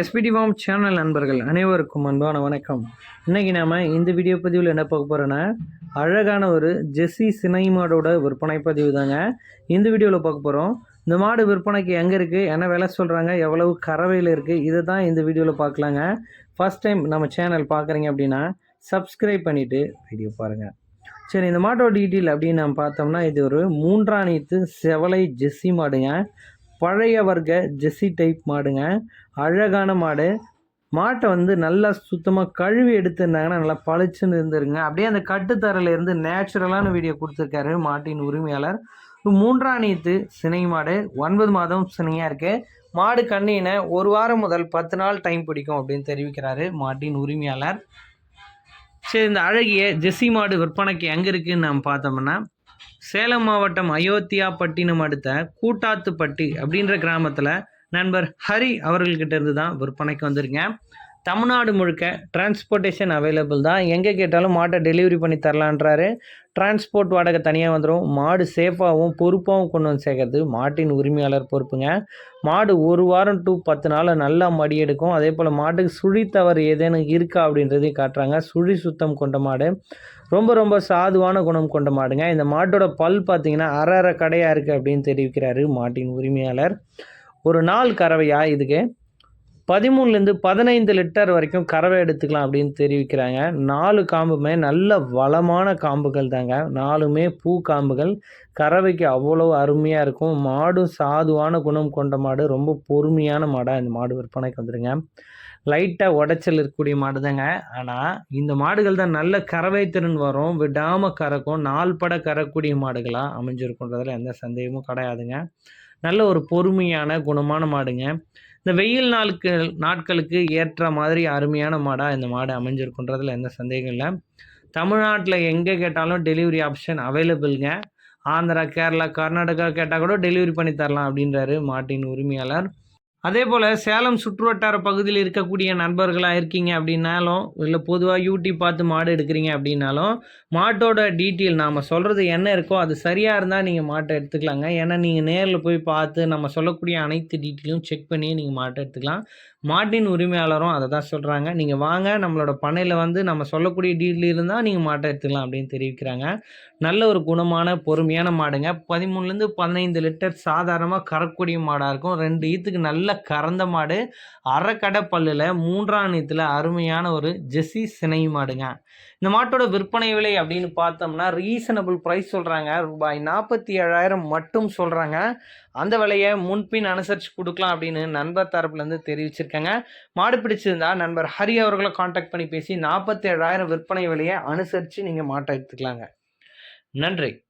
SPD form channel நண்பர்கள் அனைவருக்கும் அன்பான வணக்கம். இன்றைக்கி நாம் இந்த வீடியோ பதிவில் என்ன பார்க்க போகிறோன்னா அழகான ஒரு ஜெஸ்ஸி சினை மாடோட விற்பனை பதிவு தாங்க. இந்த வீடியோவில் பார்க்க போகிறோம் இந்த மாடு விற்பனைக்கு எங்கே இருக்குது என்ன விலை சொல்கிறாங்க எவ்வளவு கறவையில் இருக்குது இதை தான் இந்த வீடியோவில் பார்க்கலாங்க. ஃபஸ்ட் டைம் நம்ம சேனல் பார்க்குறீங்க அப்படின்னா சப்ஸ்கிரைப் பண்ணிவிட்டு வீடியோ பாருங்கள் சரி இந்த மாட்டோட டீட்டெயில் அப்படின்னு நம்ம பார்த்தோம்னா இது ஒரு மூன்றாணித்து செவலை ஜெஸ்ஸி மாடுங்க. பழைய வர்க்க ஜெஸ்ஸி டைப் மாடுங்க. அழகான மாடு. மாட்டை வந்து நல்லா சுத்தமாக கழுவி எடுத்திருந்தாங்கன்னா நல்லா பளிச்சுன்னு இருந்துருங்க. அப்படியே அந்த கட்டுத்தரையிலேருந்து நேச்சுரலான வீடியோ கொடுத்துருக்காரு மாட்டின் உரிமையாளர். மூன்றாம் சினை மாடு. ஒன்பது மாதம் சினையாக இருக்குது மாடு கண்ணின ஒரு வாரம் முதல் பத்து நாள் டைம் பிடிக்கும் அப்படின்னு தெரிவிக்கிறாரு மாட்டின் உரிமையாளர். சரி இந்த அழகிய ஜெஸ்ஸி மாடு விற்பனைக்கு எங்கே இருக்குதுன்னு நம்ம பார்த்தோம்னா சேலம் மாவட்டம் அயோத்தியா பட்டினம் அடுத்த கூட்டாத்துப்பட்டி அப்படின்ற கிராமத்தில் நண்பர் ஹரி அவர்கள்கிட்ட இருந்து தான் விற்பனைக்கு வந்திருக்கேன். தமிழ்நாடு முழுக்க டிரான்ஸ்போர்ட்டேஷன் அவைலபிள் தான். எங்கே கேட்டாலும் மாட்டை டெலிவரி பண்ணி தரலான்றாரு. டிரான்ஸ்போர்ட் வாடகை தனியாக வந்துடும் மாடு சேஃபாகவும் பொறுப்பாகவும் கொண்டு வந்து சேர்க்கறது மாட்டின் உரிமையாளர் பொறுப்புங்க. மாடு ஒரு வாரம் டு பத்து நாளில் நல்லா மடி எடுக்கும். அதே போல் மாட்டுக்கு சுழி தவறு ஏதேனும் இருக்கா அப்படின்றதையும் காட்டுறாங்க. சுழி சுத்தம் கொண்ட மாடு. ரொம்ப ரொம்ப சாதுவான குணம் கொண்ட மாடுங்க. இந்த மாட்டோட பல் பார்த்தீங்கன்னா அரை அரை கடையாக இருக்குது அப்படின்னு தெரிவிக்கிறாரு மாட்டின் உரிமையாளர். ஒரு நாள் கறவையா இதுக்கு? பதிமூணுலேருந்து பதினைந்து லிட்டர் வரைக்கும் கறவை எடுத்துக்கலாம் அப்படின்னு தெரிவிக்கிறாங்க. நாலு காம்புமே நல்ல வளமான காம்புகள் தாங்க. நாலுமே பூ காம்புகள். கறவைக்கு அவ்வளோ அருமையாக இருக்கும். மாடும் சாதுவான குணம் கொண்ட மாடு. ரொம்ப பொறுமையான மாடாக இந்த மாடு விற்பனைக்கு வந்துடுங்க லைட்டாக உடைச்சல் இருக்கக்கூடிய மாடு தாங்க. ஆனால் இந்த மாடுகள் தான் நல்ல கறவை திறன் வரும். விடாமல் கறக்கும். நாள் பட கறக்கூடிய மாடுகளாக அமைஞ்சிருக்குன்றதில் எந்த சந்தேகமும் கிடையாதுங்க. நல்ல ஒரு பொறுமையான குணமான மாடுங்க. இந்த வெயில் நாளுக்கு நாட்களுக்கு ஏற்ற மாதிரி அருமையான மாடாக இந்த மாடு அமைஞ்சிருக்குன்றதில் எந்த சந்தேகம் இல்லை. தமிழ்நாட்டில் எங்கே கேட்டாலும் டெலிவரி ஆப்ஷன் அவைலபிள்ங்க ஆந்திரா கேரளா கர்நாடகா கேட்டால் கூட டெலிவரி பண்ணி தரலாம் அப்படின்றாரு மாட்டின் உரிமையாளர். அதே போல் சேலம் சுற்றுவட்டார பகுதியில் இருக்கக்கூடிய நண்பர்களாக இருக்கீங்க அப்படின்னாலும் இல்லை பொதுவாக யூடியூப் பார்த்து மாடு எடுக்கிறீங்க அப்படின்னாலும் மாட்டோட டீட்டெயில் நாம் சொல்கிறது என்ன இருக்கோ அது சரியாக இருந்தால் நீங்கள் மாட்டை எடுத்துக்கலாங்க. ஏன்னா நீங்கள் நேரில் போய் பார்த்து நம்ம சொல்லக்கூடிய அனைத்து டீட்டெயிலும் செக் பண்ணி நீங்கள் மாட்டை எடுத்துக்கலாம். மாட்டின் உரிமையாளரும் அதை தான் சொல்கிறாங்க நீங்கள் வாங்க நம்மளோட பண்ணையில் வந்து நம்ம சொல்லக்கூடிய டீட்டெயில் இருந்தால் நீங்கள் மாட்டை எடுத்துக்கலாம் அப்படின்னு தெரிவிக்கிறாங்க. நல்ல ஒரு குணமான பொறுமையான மாடுங்க. பதிமூணுலேருந்து பதினைந்து லிட்டர் சாதாரணமாக கறக்கூடிய மாடாக இருக்கும். ரெண்டு ஈத்துக்கு நல்ல கறந்த மாடு அரைக்கடை பல்லில் மூன்றாணியத்தில் அருமையான ஒரு ஜெஸ்ஸி சினை மாடுங்க. இந்த மாட்டோட விற்பனை விலை அப்படின்னு பார்த்தோம்னா ரீசனபிள் ப்ரைஸ் சொல்கிறாங்க ரூபாய் நாற்பத்தி ஏழாயிரம் மட்டும் சொல்கிறாங்க அந்த விலையை முன்பின் அனுசரித்து கொடுக்கலாம் அப்படின்னு நண்பர் தரப்புலேருந்து தெரிவிச்சிருக்காங்க. மாடு பிடிச்சிருந்தா நண்பர் ஹரி அவர்களை காண்டாக்ட் பண்ணி பேசி நாற்பத்தி ஏழாயிரம் விற்பனை விலையை அனுசரித்து நீங்கள் மாட்டை எடுத்துக்கலாங்க. நன்றி.